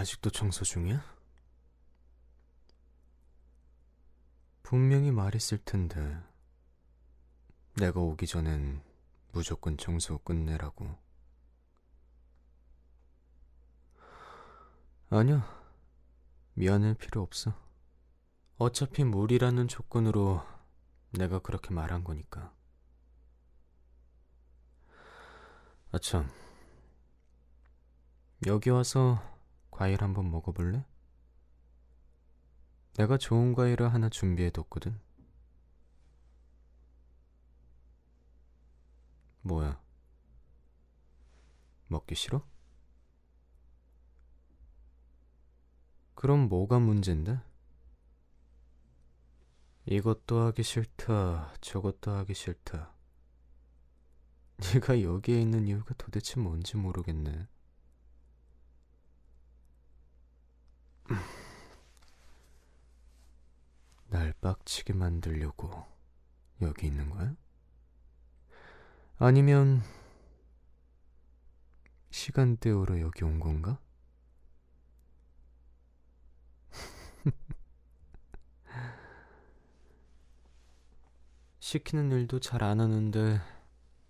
아직도 청소 중이야? 분명히 말했을 텐데 내가 오기 전엔 무조건 청소 끝내라고. 아니야. 미안할 필요 없어. 어차피 물이라는 조건으로 내가 그렇게 말한 거니까. 아참. 여기 와서 과일 한번 먹어볼래? 내가 좋은 과일을 하나 준비해뒀거든. 뭐야? 먹기 싫어? 그럼 뭐가 문제인데? 이것도 하기 싫다, 저것도 하기 싫다. 네가 여기에 있는 이유가 도대체 뭔지 모르겠네. 날 빡치게 만들려고 여기 있는 거야? 아니면 시간 때우러 여기 온 건가? 시키는 일도 잘 안 하는데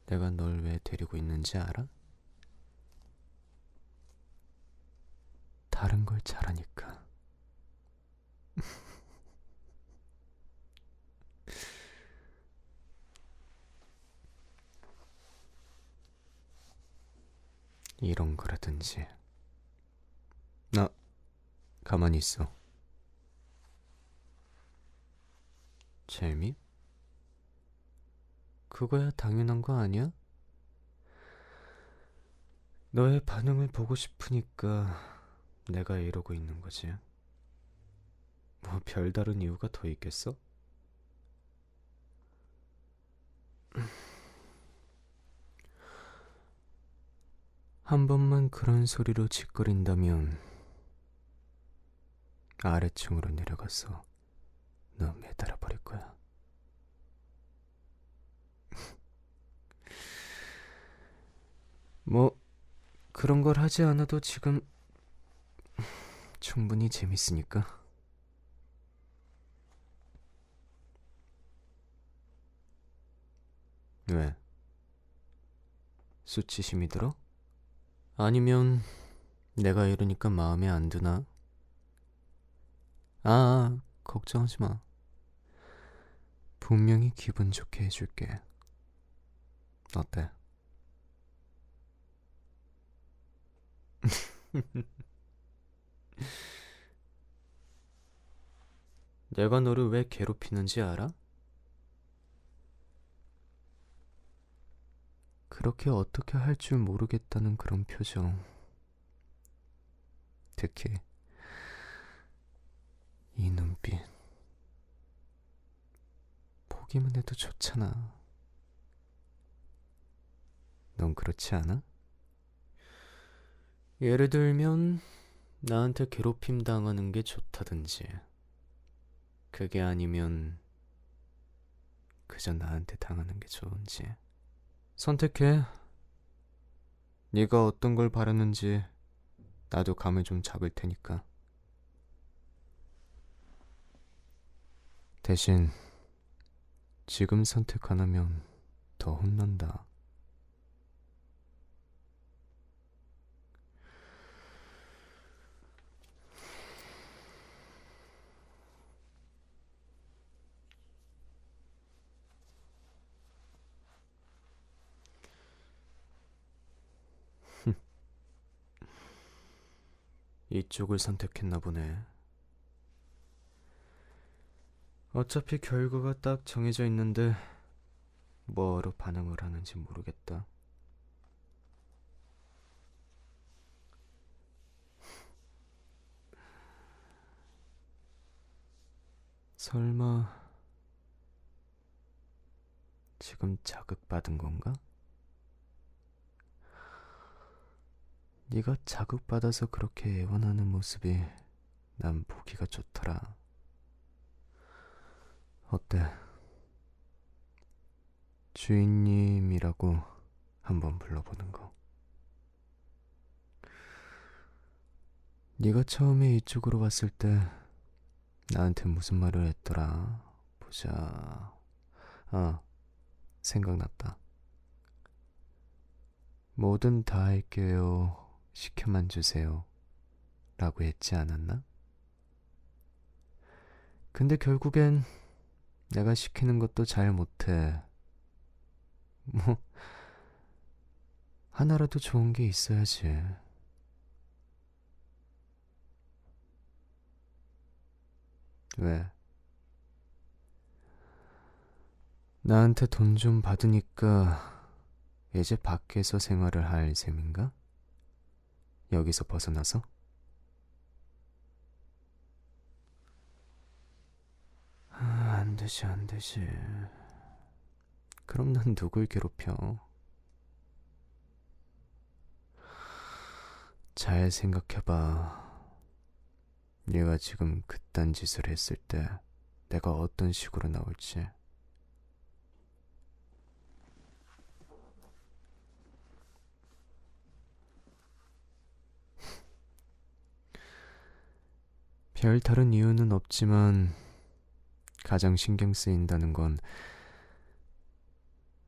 내가 널 왜 데리고 있는지 알아? 다른 걸 잘하니까. 이런 거라든지. 나 가만히 있어. 재미? 그거야 당연한 거 아니야? 너의 반응을 보고 싶으니까 내가 이러고 있는 거지. 뭐 별다른 이유가 더 있겠어? 한 번만 그런 소리로 짓거린다면 아래층으로 내려가서 너 매달아 버릴 거야. 뭐 그런 걸 하지 않아도 지금 충분히 재밌으니까. 왜? 수치심이 들어? 아니면 내가 이러니까 마음에 안 드나? 아, 걱정하지 마. 분명히 기분 좋게 해줄게. 어때? 내가 너를 왜 괴롭히는지 알아? 그렇게 어떻게 할 줄 모르겠다는 그런 표정. 특히 이 눈빛. 보기만 해도 좋잖아. 넌 그렇지 않아? 예를 들면 나한테 괴롭힘 당하는 게 좋다든지 그게 아니면 그저 나한테 당하는 게 좋은지 선택해. 네가 어떤 걸 바라는지 나도 감을 좀 잡을 테니까. 대신 지금 선택 안 하면 더 혼난다. 이쪽을 선택했나 보네. 어차피 결과가 딱 정해져 있는데 뭐로 반응을 하는지 모르겠다. 설마 지금 자극받은 건가? 네가 자극받아서 그렇게 애원하는 모습이 난 보기가 좋더라. 어때? 주인님이라고 한번 불러보는 거. 네가 처음에 이쪽으로 왔을 때 나한테 무슨 말을 했더라? 보자. 아, 생각났다. 뭐든 다 할게요. 시켜만 주세요. 라고 했지 않았나? 근데 결국엔 내가 시키는 것도 잘 못해. 뭐, 하나라도 좋은 게 있어야지. 왜? 나한테 돈 좀 받으니까 이제 밖에서 생활을 할 셈인가? 여기서 벗어나서? 아, 안 되지, 안 되지. 그럼 난 누굴 괴롭혀? 잘 생각해봐. 얘가 지금 그딴 짓을 했을 때 내가 어떤 식으로 나올지. 별 다른 이유는 없지만 가장 신경 쓰인다는 건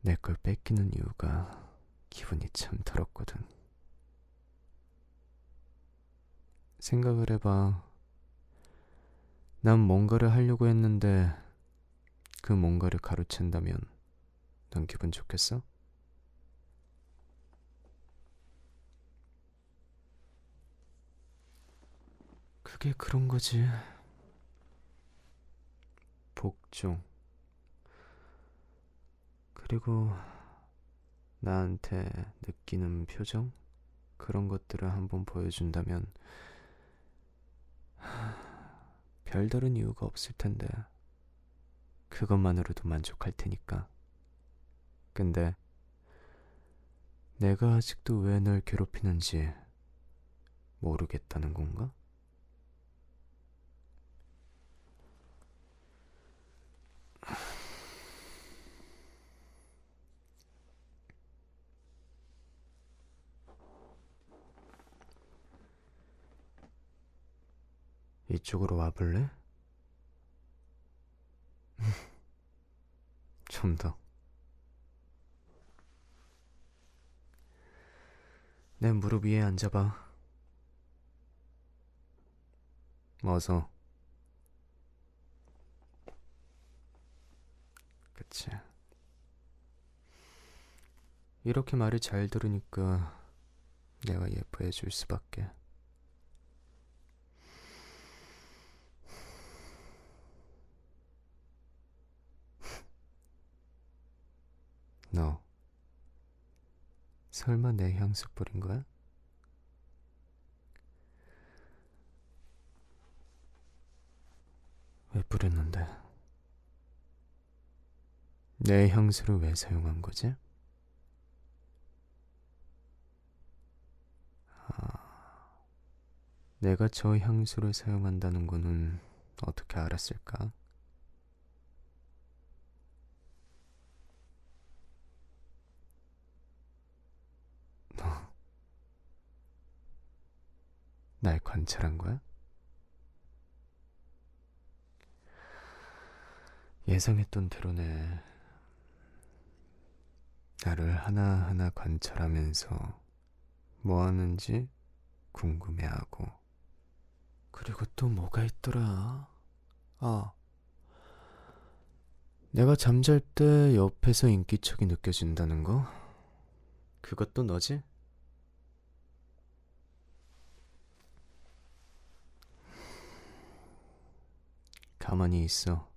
내 걸 뺏기는 이유가 기분이 참 더럽거든. 생각을 해봐. 난 뭔가를 하려고 했는데 그 뭔가를 가로챈다면 넌 기분 좋겠어? 그게 그런 거지. 복종. 그리고 나한테 느끼는 표정? 그런 것들을 한번 보여준다면 별다른 이유가 없을 텐데 그것만으로도 만족할 테니까. 근데 내가 아직도 왜 널 괴롭히는지 모르겠다는 건가? 이쪽으로 와볼래? 좀 더. 내 무릎 위에 앉아봐. 어서. 그치. 이렇게 말을 잘 들으니까 내가 예뻐해 줄 수밖에. 너 설마 내 향수 뿌린 거야? 왜 뿌렸는데? 내 향수를 왜 사용한 거지? 아, 내가 저 향수를 사용한다는 거는 어떻게 알았을까? 날 관찰한 거야? 예상했던 대로네. 나를 하나하나 관찰하면서 뭐 하는지 궁금해하고. 그리고 또 뭐가 있더라? 아. 내가 잠잘 때 옆에서 인기척이 느껴진다는 거? 그것도 너지? 가만히 있어.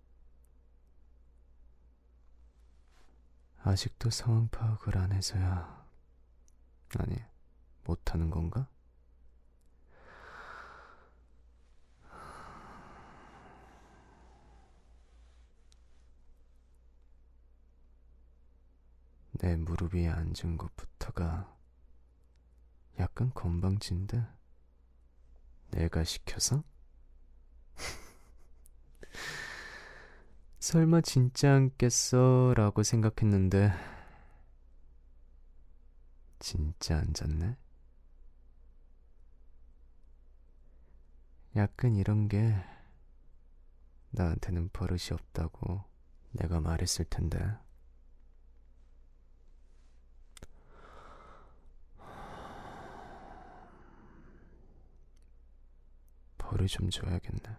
아직도 상황 파악을 안 해서야. 아니, 못하는 건가? 내 무릎 위에 앉은 것부터가 약간 건방진데 내가 시켜서? 설마 진짜 앉겠어? 라고 생각했는데 진짜 앉았네? 약간 이런 게 나한테는 버릇이 없다고 내가 말했을 텐데. 벌을 좀 줘야겠네.